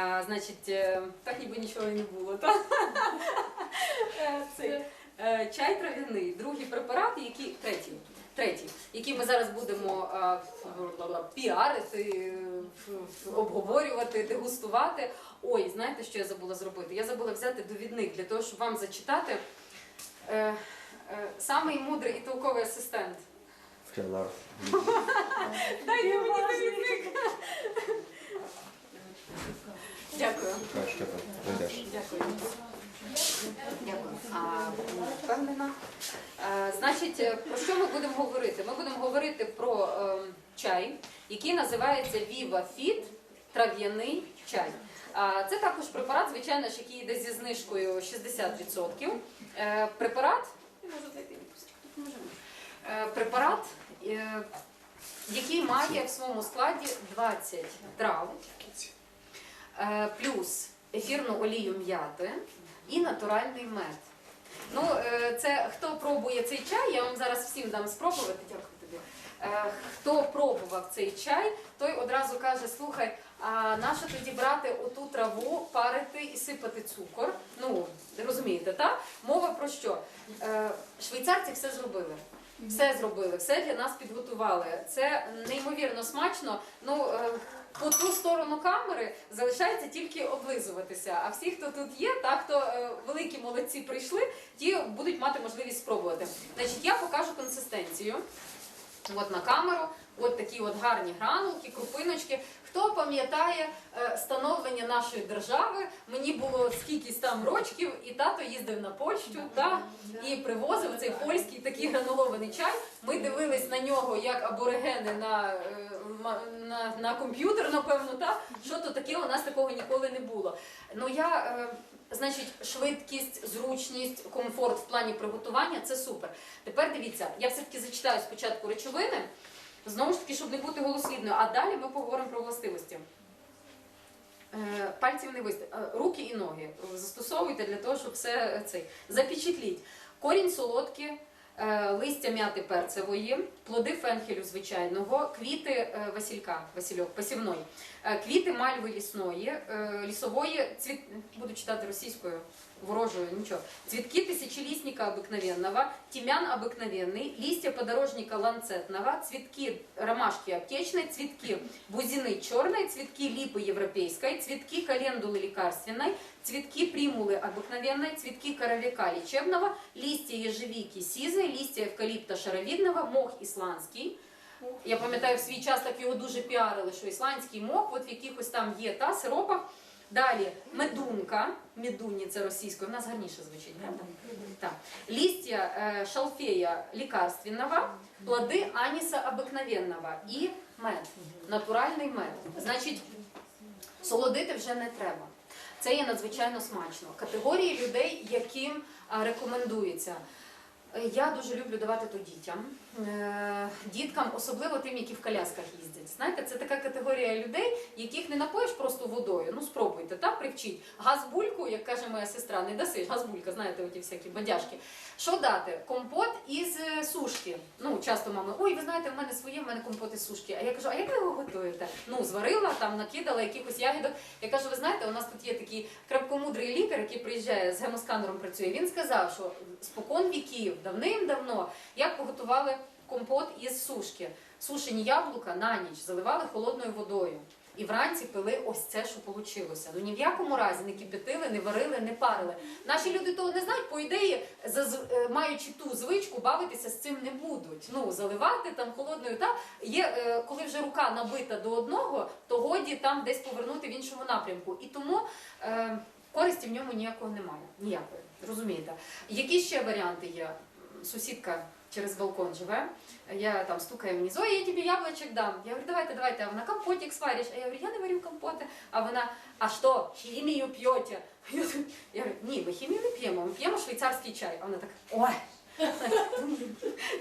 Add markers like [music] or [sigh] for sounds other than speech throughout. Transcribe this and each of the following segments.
А, значить, е, так ніби нічого і не було. Та? [laughs] Е, Цей, е, чай трав'яний, другий препарат, який третій. Третій, який ми зараз будемо а, піарити, обговорювати, дегустувати. Ой, знаєте, що я забула зробити? Я забула взяти довідник для того, щоб вам зачитати. Е, е, самий мудрий і толковий асистент. [laughs] Дайте мені довідник. Дякую. Дякую. Дякую. А, впевнена. Значить, про що ми будемо говорити? Ми будемо говорити про е, чай, який називається Viva Fit трав'яний чай. А, Це також препарат, звичайно ж, який йде зі знижкою 60%. Е, Препарат. Е, препарат, е, який має в своєму складі 20 трав, плюс ефірну олію м'яти і натуральний мед. Ну, е, це хто пробує цей чай, я вам зараз всім дам спробувати. Дякую тобі. Е, Хто пробував цей чай, той одразу каже: слухай, а нащо тоді брати оту траву, парити і сипати цукор? Ну, розумієте, так? Мова про що? Е, Швейцарці все зробили. Все зробили, все для нас підготували. Це неймовірно смачно. Ну е, по ту сторону камери залишається тільки облизуватися. А всі, хто тут є, та хто е, великі молодці прийшли, ті будуть мати можливість спробувати. Значить, я покажу консистенцію. От на камеру, от такі от гарні гранулки, крупиночки. Хто пам'ятає е, становлення нашої держави? Мені було скількись там рочків, і тато їздив на Польщу та, і привозив цей польський такий гранулований чай. Ми дивились на нього як аборигени на, е, на, на комп'ютер, напевно, та що то таке у нас такого ніколи не було. Ну я. Е, Значить, швидкість, зручність, комфорт в плані приготування це супер. Тепер дивіться, я все-таки зачитаю спочатку речовини, знову ж таки, щоб не бути голослівною, а далі ми поговоримо про властивості. Е, Пальців не вистачить. Руки і ноги застосовуйте для того, щоб все е, цей. Запечатліть. Корінь солодкі, е, листя м'яти перцевої, плоди фенхелю звичайного, квіти е, василька, васильок, посівної, е, квіти мальви лісної, е, лісової, цвіт... буду читати російською, ворожою, нічого. Цветки тысячелистника обыкновенного, тимян обыкновенный, листья подорожника ланцетного, цветки ромашки аптечной, цветки бузины черной, цветки липы европейской, цветки календулы лекарственной, цветки примулы обыкновенной, цветки коровика лечебного, листья ежевики сизой, листья эвкалипта шаровидного, мох ісландський. Я пам'ятаю, в свій час так його дуже піарили, що ісландський мох, от в якихось там є та сиропах. Далі медунка, медуні це російською, в нас гарніше звучить, правда? Так. Листья е, шалфея лекарственного, плоди аніса обикновенного і мед, натуральний мед. Значить, солодити вже не треба. Це є надзвичайно смачно. Категорії людей, яким рекомендується. Е, Я дуже люблю давати то дітям, Е, діткам, особливо тим, які в колясках їздять. Знаєте, це така категорія людей, яких не напоїш просто водою. Ну спробуйте, так привчіть. Газбульку, як каже моя сестра, не дасиш. Газбулька, знаєте, оті всякі бадяшки. Що дати? Компот із е, сушки. Ну, часто мами, ой, ви знаєте, в мене своє, в мене компот із сушки. А я кажу, а як ви його готуєте? Ну, зварила, там накидала якихось ягідок. Я кажу, ви знаєте, у нас тут є такий крапкомудрий лікар, який приїжджає з гемосканером працює. Він сказав, що спокон віків, давним-давно, як поготували компот із сушки. Сушені яблука на ніч заливали холодною водою. І вранці пили ось це, що вийшло. Ну ні в якому разі не кипятили, не варили, не парили. Наші люди того не знають, по ідеї, е, маючи ту звичку, бавитися з цим не будуть. Ну, заливати там холодною та є, е, коли вже рука набита до одного, то годі там десь повернути в іншому напрямку. І тому е, користі в ньому ніякого немає. Ніякої. Розумієте? Які ще варіанти є? Сусідка через балкон живе. Я там стукаю мені, Зоя, я тобі яблочек дам. Я говорю, давайте, давайте, а вона компотик свариш. А я говорю, я не варю компоти. А вона, а що, хімію п'єте? [laughs] Я говорю, ні, ми хімію не п'ємо, ми п'ємо швейцарський чай. А вона так, ой. [laughs]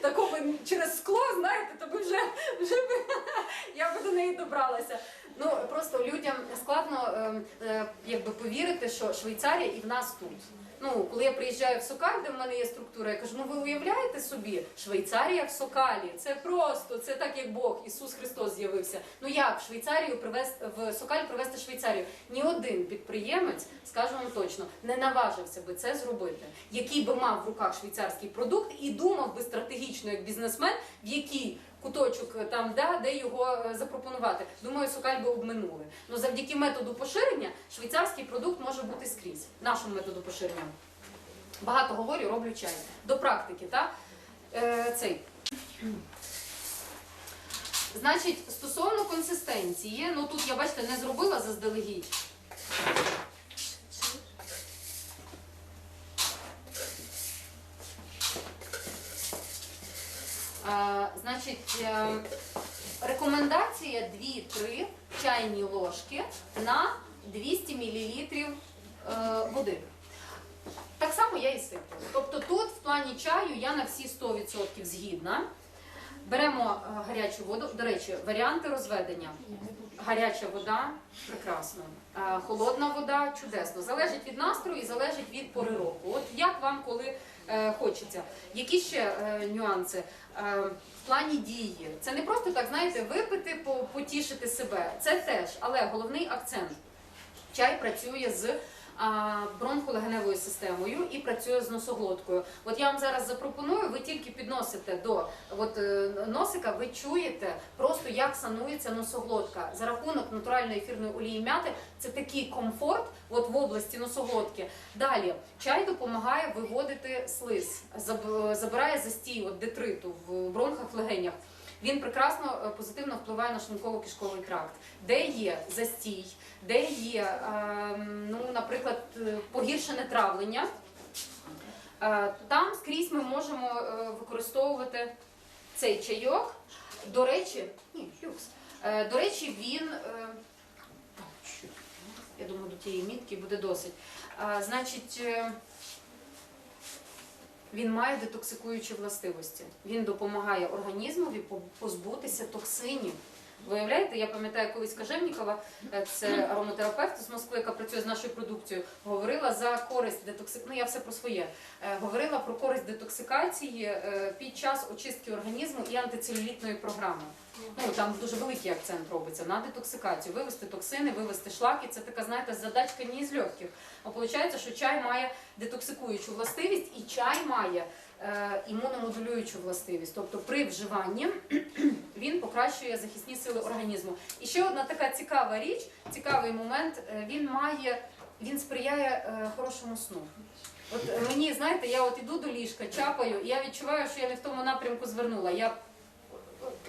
Такого через скло, знаєте, то би вже, вже би, [laughs] я би до неї добралася. Ну просто людям складно е, е, якби повірити, що Швейцарія і в нас тут. Ну, коли я приїжджаю в Сокаль, де в мене є структура, я кажу, ну ви уявляєте собі, Швейцарія в Сокалі, це просто, це так як Бог, Ісус Христос з'явився. Ну як в Швейцарію привезти в Сокаль привезти Швейцарію? Ні один підприємець, скажу вам точно, не наважився би це зробити, який би мав в руках швейцарський продукт і думав би стратегічно як бізнесмен, в який куточок там да, де його е, запропонувати. Думаю, Сокаль би обминули. Ну завдяки методу поширення швейцарський продукт може бути скрізь. Нашому методу поширення. Багато говорю, роблю чай. До практики, так? Е, цей. Значить, стосовно консистенції, ну тут я бачите, не зробила заздалегідь. Е, значить, е, рекомендація 2-3 чайні ложки на 200 мл е, води. Так само я і сиплю. Тобто тут в плані чаю я на всі 100% згідна. Беремо е, гарячу воду. До речі, варіанти розведення. Гаряча вода прекрасно. Е, Холодна вода чудесно. Залежить від настрою і залежить від пори року. От як вам коли е, хочеться. Які ще нюанси? В плані дії. Це не просто так, знаєте, випити, потішити себе. Це теж, але головний акцент. Чай працює з бронхолегеневою системою і працює з носоглоткою. От я вам зараз запропоную, ви тільки підносите до от, е, носика, ви чуєте просто як санується носоглотка. За рахунок натуральної ефірної олії м'яти це такий комфорт от в області носоглотки. Далі чай допомагає виводити слиз, забирає застій от детриту в бронхах, легенях. Він прекрасно е, позитивно впливає на шлунково-кишковий тракт, де є застій, де є, ем, ну, наприклад, е, погіршене травлення. Е, Там скрізь ми можемо використовувати цей чайок. До речі, ні, люкс. До речі, він. Я думаю, до тієї мітки буде досить. Значить, він має детоксикуючі властивості. Він допомагає організмові по- позбутися токсинів. Виявляєте, я пам'ятаю, колись Кажевнікова, е, це ароматерапевт з Москви, яка працює з нашою продукцією, говорила за користь детоксикації. Ну я все про своє. Е, Говорила про користь детоксикації е, під час очистки організму і антицелюлітної програми. Ну там дуже великий акцент робиться на детоксикацію. Вивести токсини, вивести шлаки. Це така, знаєте, задачка не з легких. А виходить, що чай має детоксикуючу властивість, і чай має е, імуномодулюючу властивість. Тобто при вживанні [clears throat] він покращує захисні сили організму. І ще одна така цікава річ, цікавий момент. е, Він має, він сприяє е, хорошому сну. От мені, знаєте, я от іду до ліжка, чапаю, і я відчуваю, що я не в тому напрямку звернула. Я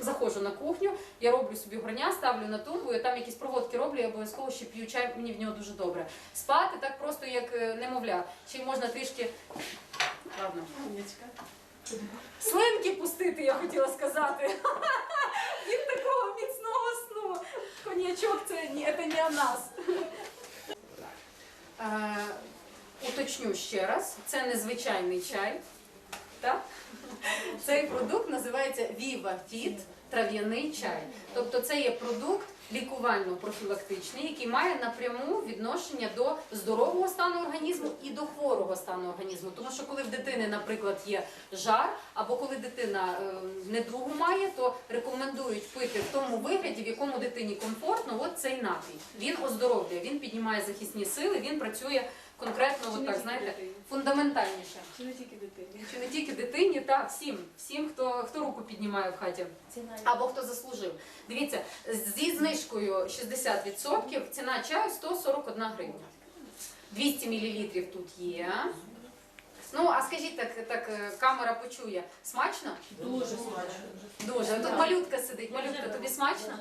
заходжу на кухню, я роблю собі горня, ставлю на тумбу, я там якісь проводки роблю, я обов'язково ще п'ю чай, мені в нього дуже добре. Спати так просто, як е, немовля. Й можна трішки. Ладно. Слинки пустити, я хотіла сказати. [laughs] Від такого міцного сну. Коньячок це не, о нас. Е, уточню ще раз, це незвичайний чай. Так? Цей продукт називається Viva Fit трав'яний чай. Тобто це є продукт лікувально-профілактичний, який має напряму відношення до здорового стану організму і до хворого стану організму. Тому що коли в дитини, наприклад, є жар, або коли дитина е, недугу має, то рекомендують пити в тому вигляді, в якому дитині комфортно, от цей напій. Він оздоровлює, він піднімає захисні сили, він працює конкретно, от так, знаєте, фундаментальніше. Чи не тільки дитині? Чи не тільки дитині, так, всім, всім, хто, хто руку піднімає в хаті. Ціна Або хто заслужив. Дивіться, зі знижкою 60% ціна чаю 141 гривня. 200 мл тут є. Ну, а скажіть так, так е, камера почує. Смачно? дуже смачно. Дуже. Тут малютка сидить. Малютка, тобі смачно?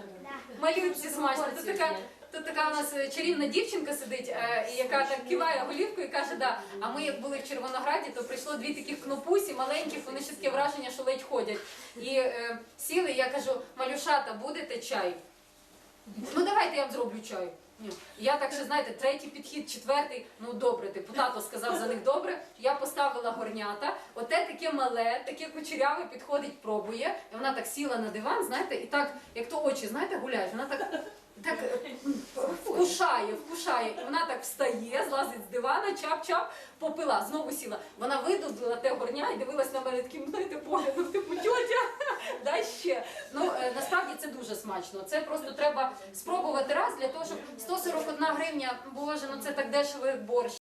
Малютці смачно. Тут така, тут така у нас е, чарівна дівчинка сидить, е, яка так киває голівкою і каже, да. А ми як були в Червонограді, то прийшло дві таких кнопусі маленьких, вони ще таке враження, що ледь ходять. І е, сіли, я кажу, малюшата, будете чай? Ну давайте я вам зроблю чай. Ні. Я так ще знаєте, третій підхід, четвертий. Ну добре, типу тато сказав за них добре. Я поставила горнята. Оте таке мале, таке кучеряве підходить, пробує. І вона так сіла на диван, знаєте, і так, як то очі, знаєте, гуляють. Вона так так вкушає, вкушає. Вона так встає, злазить з дивана, чап-чап, попила, знову сіла. Вона видудила те горня і дивилась на мене таким, знаєте, поглядом, типу, тьотя, дай ще. Ну, е, насправді це дуже смачно. Це просто треба спробувати раз для того, щоб 141 гривня, боже, ну це так дешево, як борщ.